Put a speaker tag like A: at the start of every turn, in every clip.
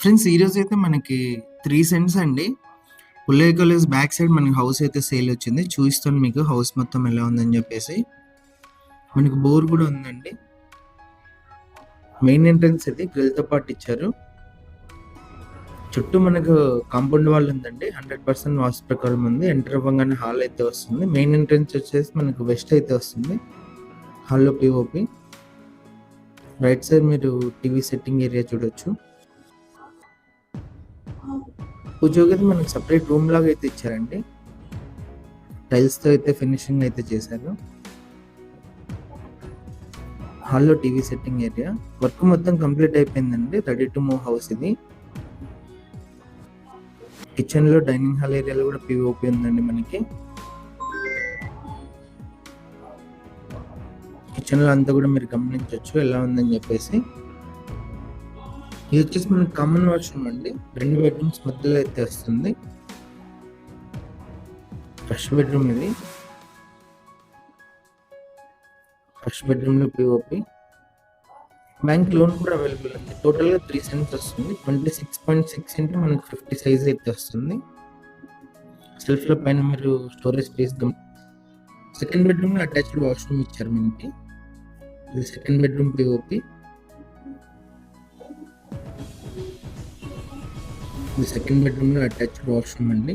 A: Friends ఈరోజు అయితే మనకి త్రీ సెంట్స్ అండి. ఉల్లయ్య కాలేజ్ బ్యాక్ సైడ్ మనకి హౌస్ అయితే సేల్ వచ్చింది. చూస్తాను మీకు హౌస్ మొత్తం ఎలా ఉందని చెప్పేసి. మనకి బోర్ కూడా ఉందండి. మెయిన్ ఎంట్రన్స్ అయితే గ్రిల్తో పాటు ఇచ్చారు. చుట్టూ మనకు కాంపౌండ్ వాల్ ఉందండి. హండ్రెడ్ పర్సెంట్ వాస్తు ప్రకారం ఉంది. ఎంటర్ అవ్వగానే హాల్ అయితే వస్తుంది. మెయిన్ ఎంట్రన్స్ వచ్చేసి మనకు వెస్ట్ అయితే వస్తుంది. హాల్లో పిఓపి రైట్ సైడ్ మీరు టీవీ సెట్టింగ్ ఏరియా చూడొచ్చు. పూజకి అయితే మనకి సపరేట్ రూమ్ లాగా అయితే ఇచ్చారండి. టైల్స్తో అయితే ఫినిషింగ్ అయితే చేశారు. హాల్లో టీవీ సెట్టింగ్ ఏరియా వర్క్ మొత్తం కంప్లీట్ అయిపోయిందండి. రెడీ టు మూవ్ హౌస్ ఇది. కిచెన్లో డైనింగ్ హాల్ ఏరియాలో కూడా పిఓపి ఉందండి మనకి. కిచెన్లో అంతా కూడా మీరు గమనించవచ్చు ఎలా ఉందని చెప్పేసి. ఇది వచ్చేసి మనకి కామన్ వాష్రూమ్ అండి. రెండు బెడ్రూమ్స్ మధ్యలో అయితే వస్తుంది ఫస్ట్ బెడ్రూమ్ ఇది ఫస్ట్ బెడ్రూమ్లో పిఓపి బ్యాంక్ లోన్ కూడా అవైలబుల్ ఉంది టోటల్గా త్రీ సెంట్స్ వస్తుంది. Twenty six point six into మనకి ఫిఫ్టీ సైజ్ అయితే వస్తుంది సెల్ఫ్లో పైన మీరు స్టోరేజ్ స్పేస్ సెకండ్ బెడ్రూమ్లో అటాచ్డ్ వాష్రూమ్ ఇచ్చారు మనకి. ఇది సెకండ్ బెడ్రూమ్ పిఓపి ఇది సెకండ్ బెడ్రూమ్లో అటాచ్డ్ వాష్రూమ్ అండి.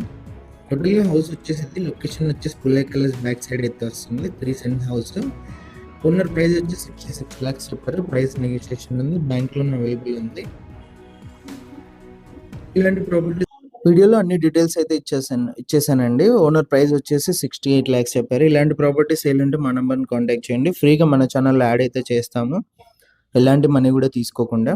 A: టోటల్గా హౌస్ వచ్చేసి లొకేషన్ వచ్చేసి పుల్లై కలర్స్ బ్యాక్ సైడ్ అయితే వస్తుంది three cent house owner price వచ్చి సిక్స్టీ సిక్స్ లాక్స్ చెప్పారు ప్రైస్ నెగోషియేషన్ ఉంది. బ్యాంక్ లోన్ అవైలబుల్ ఉంది. ఇలాంటి ప్రాపర్టీ వీడియోలో అన్ని డీటెయిల్స్ అయితే ఇచ్చేసాను ఇచ్చేసానండి. ఓనర్ ప్రైస్ వచ్చేసి సిక్స్టీ ఎయిట్ ల్యాక్స్ చెప్పారు. ఇలాంటి ప్రాపర్టీ సేల్ ఉంటే మా నెంబర్ని కాంటాక్ట్ చేయండి. ఫ్రీగా మన ఛానల్లో యాడ్ అయితే చేస్తాము. ఎలాంటి మనీ కూడా తీసుకోకుండా.